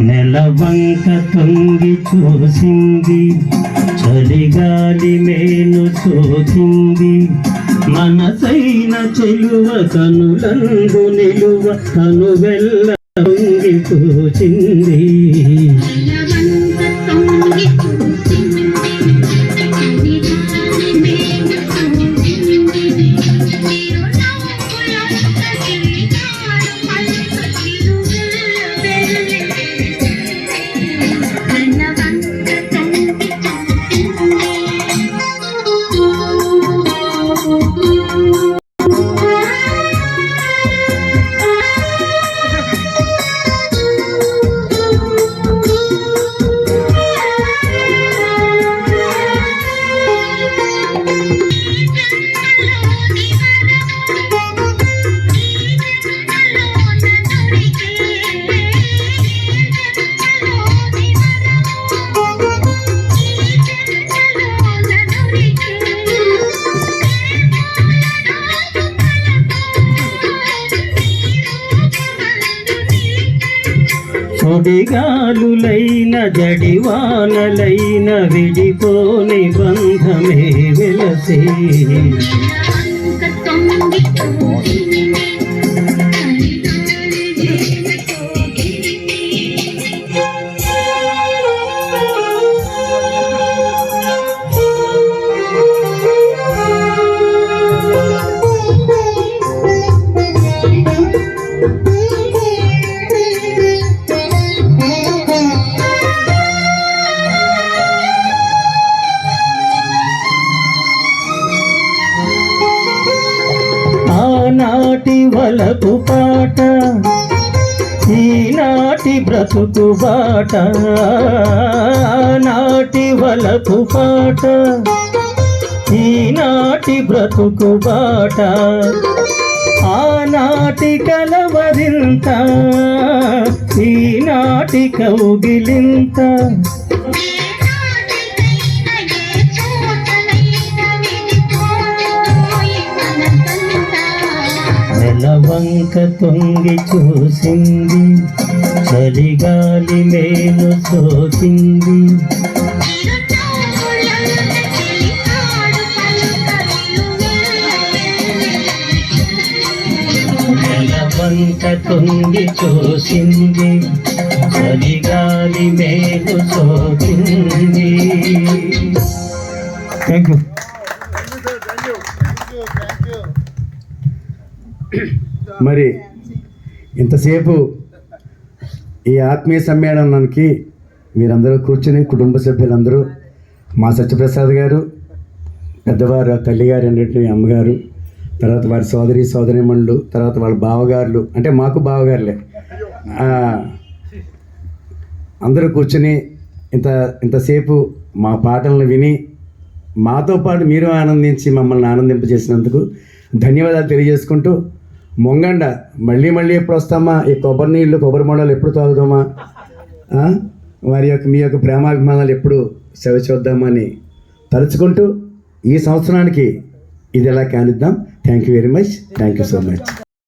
నెలవంక తొంగి చూసింది చలిగాలి మేను సోకింది మనసైన చెలువ కనులందు నిలువ కను వెళ్ళ తొంగి చూచింది సుడిగాలులైన జడివానలైన విడిపోని బంధమే వెలసే. నాటి వలపు పాట ఈనాటి బ్రతుకు బాట నాటి వలపు పాట ఈనాటి బ్రతుకు బాట ఆనాటి కలవరింత ఈనాటి కౌగిలింత. నెలవంక తొంగి చూసింది చలిగాలి మేలు సోకింది. నెలవంక తొంగి చూసింది చలిగాలి మేలు సోకింది. థ్యాంక్ యూ మరి ఇంతసేపు ఈ ఆత్మీయ సమ్మేళనానికి మీరందరూ కూర్చుని కుటుంబ సభ్యులందరూ మా సత్యప్రసాద్ గారు పెద్దవారు తల్లిగారు అనేటువంటి అమ్మగారు తర్వాత వారి సోదరి సోదరిమణులు తర్వాత వాళ్ళ బావగారులు అంటే మాకు బావగారులే. అందరూ కూర్చుని ఇంత ఇంతసేపు మా పాటలను విని మాతో పాటు మీరు ఆనందించి మమ్మల్ని ఆనందింపజేసినందుకు ధన్యవాదాలు తెలియజేసుకుంటూ మొంగండ. మళ్ళీ మళ్ళీ ఎప్పుడు వస్తామా? ఈ కొబ్బరి నీళ్ళు కొబ్బరి మొండలు ఎప్పుడు తాగుదామా? వారి యొక్క మీ యొక్క ప్రేమాభిమానాలు ఎప్పుడు సేవ చూద్దామని తలుచుకుంటూ ఈ సంవత్సరానికి ఇది ఎలా కానిద్దాం? Thank you very much thank you so much